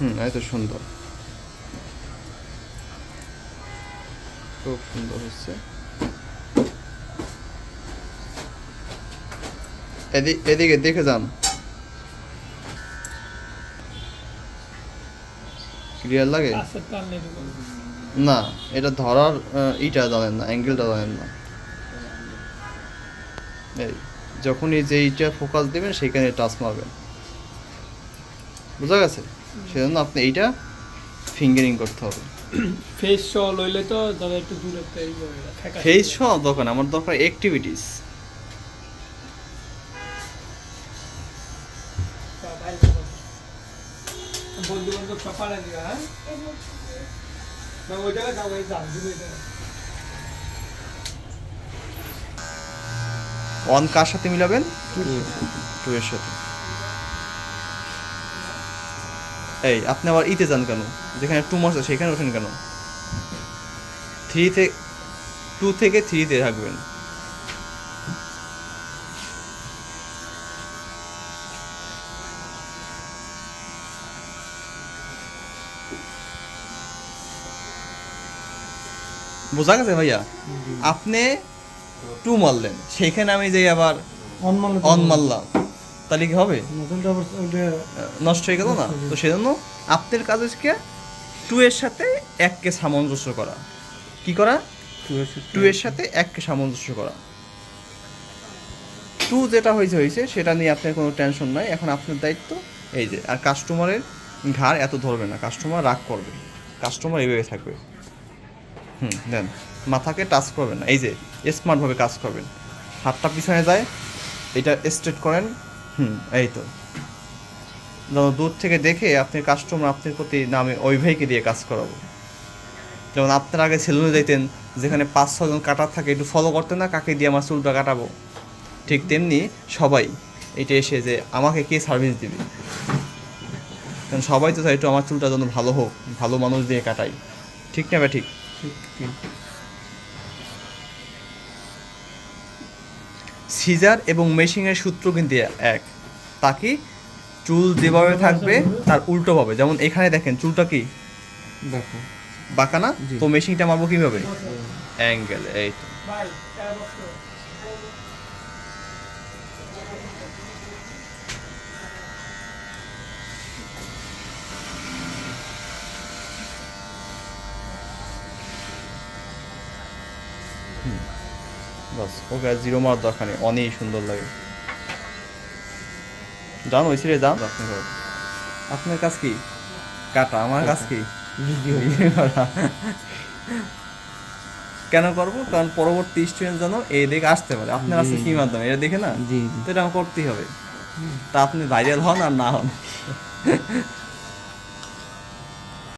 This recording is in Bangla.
হুম এই তো সুন্দর। খুব সুন্দর হচ্ছে এদিকে দেখে যান। ক্লিয়ার লাগে? না এটা ধরার ইটা জানেন না অ্যাঙ্গেলটা জানেন না। এই যখনই যে ইটা ফোকাস দেবেন সেখানে টাচ মারবেন। বুঝা গেছে? সেজন্য আপনি এইটা ফিঙ্গারিং করতে হবে। ফেস শ লইলে তো ধরো একটু দূরে ফেস দরকার আমার দরকার অ্যাক্টিভিটিস বন্ধু বান্ধব সব দিবা হ্যাঁ? ওই জায়গায় যাব এই যান দিবে কার সাথে মিলাবেন? টু এর সাথে। এই আপনি আবার ইতে যান কেন? যেখানে টু মাস সেখানে ওঠেন কেন? থ্রি থেকে টু থেকে থ্রিতে থাকবেন। বোঝা গেছে ভাইয়া? আপনি টু মারলেন সেইখানে আমি যাই আবার অন মারলাম তাহলে কি হবে? নষ্ট হয়ে গেল না? তো সেজন্য আপনার কাজ হচ্ছে টু এর সাথে এককে সামঞ্জস্য করা। কি করা? টু এর সাথে এককে। সামঞ্জস্য করা। টু যেটা হয়েছে হয়েছে সেটা নিয়ে আপনার কোনো টেনশন নাই। এখন আপনার দায়িত্ব এই যে আর কাস্টমারের ঘাড় এত ধরবে না। কাস্টমার রাগ করবে। কাস্টমার এইভাবে থাকবে। হুম দেন। মাথাকে টাচ করবেন না। এই যে স্মার্টভাবে কাজ করবেন। হাতটা পিছনে যায়। এটা স্ট্রেট করেন। হুম, এই তো। যেন দূর থেকে দেখে আপনি কাস্টমার আপনার প্রতি নামে ওই ভাইকে দিয়ে কাজ করাবো। যেমন আপনার আগে সেলুনে যাইতেন, যেখানে পাঁচ ছজন কাটার থাকে, একটু ফলো করতেন না, কাকে দিয়ে আমার চুলটা কাটাবো? ঠিক তেমনি সবাই এটা এসে যে আমাকে কে সার্ভিস দিবে? কারণ সবাই তো চাই একটু আমার চুলটা যেন ভালো হোক, ভালো মানুষ দিয়ে কাটাই। ঠিক না বা ঠিক। সিজার এবং মেশিংয়ের সূত্র কিন্তু এক। তাকে চুল যেভাবে থাকবে তার উল্টোভাবে যেমন এখানে দেখেন চুলটা কি? দেখো। বাঁকা না? তো মেশিংটা মারবো কীভাবে? অ্যাঙ্গেল এই তো। ভাই এটা বক্স বাস ওকে জিরো মারার দরকার নেই অনেক সুন্দর লাগে। যান ওই সিরে যান আপনি আপনার কাজ কি? কাটা আমার কাজ কি? ভিডিও কেন করব? কারণ পরবর্তী স্টুডেন্ট যেন এই দিকে আসতে পারে। আপনার আছে কি মাধ্যমে? এটা দেখে না? জি তো এটা করতেই হবে। তা আপনি ভাইরাল হন আর না হন।